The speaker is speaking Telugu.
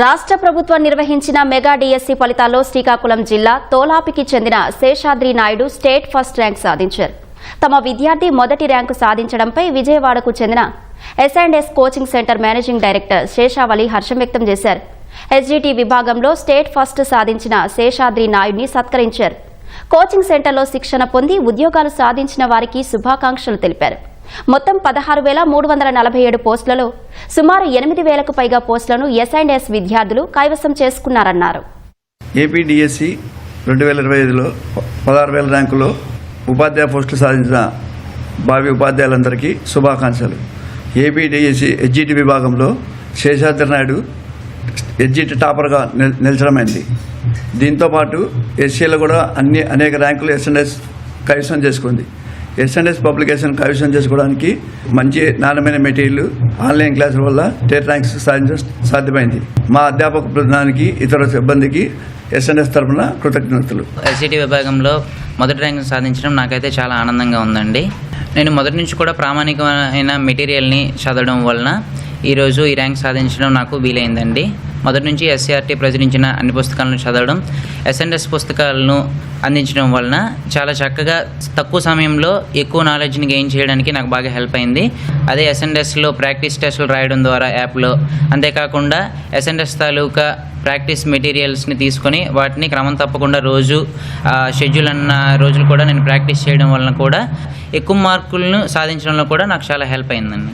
రాష్ట్ర ప్రభుత్వం నిర్వహించిన మెగా డిఎస్సీ ఫలితాల్లో శ్రీకాకుళం జిల్లా తోలాపికి చెందిన Seshadri Naidu state first rank సాధించారు. తమ విద్యార్థి మొదటి ర్యాంకు సాధించడంపై విజయవాడకు చెందిన S and S coaching centre managing director Seshavali హర్షం వ్యక్తం చేశారు. ఎస్జీటీ విభాగంలో స్టేట్ ఫస్ట్ సాధించిన శేషాద్రి నాయుడిని సత్కరించారు. కోచింగ్ సెంటర్లో శిక్షణ పొంది ఉద్యోగాలు సాధించిన వారికి శుభాకాంక్షలు తెలిపారు. మొత్తం పదహారు వేల మూడు వందల నలభై ఏడు పోస్టులలో సుమారు ఎనిమిది వేలకు పైగా పోస్టులను ఎస్ విద్యార్థులు కైవసం చేసుకున్నారన్నారు. ఏపీడిఎస్సి రెండు వేల ఇరవై ఐదులో పదహారు వేల ర్యాంకులో ఉపాధ్యాయ పోస్టులు సాధించిన భావి ఉపాధ్యాయులందరికీ శుభాకాంక్షలు. ఏపీడిఎస్సి హెచ్జిటి విభాగంలో శేషాద్రి నాయుడు హెచ్జిటి టాపర్గా నిల్ నిలిచడమైంది. దీంతోపాటు ఎస్సీలో కూడా అన్ని అనేక ర్యాంకులు ఎస్ఎన్ఎస్ కైవసం చేసుకుంది. ఎస్ఎన్ఎస్ పబ్లికేషన్ కైవసం చేసుకోవడానికి మంచి నాణ్యమైన మెటీరియల్ ఆన్లైన్ క్లాసుల వల్ల స్టేట్ ర్యాంక్స్ సాధించడం సాధ్యమైంది. మా అధ్యాపక బృందానికి ఇతర సిబ్బందికి ఎస్ఎన్ఎస్ తరఫున కృతజ్ఞతలు. ఎస్సిటి విభాగంలో మొదటి ర్యాంక్ సాధించడం నాకైతే చాలా ఆనందంగా ఉందండి. నేను మొదటి నుంచి కూడా ప్రామాణికమైన మెటీరియల్ని చదవడం వలన ఈరోజు ఈ ర్యాంక్ సాధించడం నాకు వీలైందండి. మొదటి నుంచి ఎస్సీఆర్టీ ప్రచురించిన అన్ని పుస్తకాలను చదవడం ఎస్ఎన్ఎస్ పుస్తకాలను అందించడం వలన చాలా చక్కగా తక్కువ సమయంలో ఎక్కువ నాలెడ్జ్ని గెయిన్ చేయడానికి నాకు బాగా హెల్ప్ అయింది. అదే ఎస్ఎన్ఎస్లో ప్రాక్టీస్ టెస్టులు రాయడం ద్వారా యాప్లో అంతేకాకుండా ఎస్ఎన్ఎస్ తాలూకా ప్రాక్టీస్ మెటీరియల్స్ని తీసుకొని వాటిని క్రమం తప్పకుండా రోజు ఆ, షెడ్యూల్ అన్న రోజులు కూడా నేను ప్రాక్టీస్ చేయడం వలన కూడా ఎక్కువ మార్కులను సాధించడంలో కూడా నాకు చాలా హెల్ప్ అయిందండి.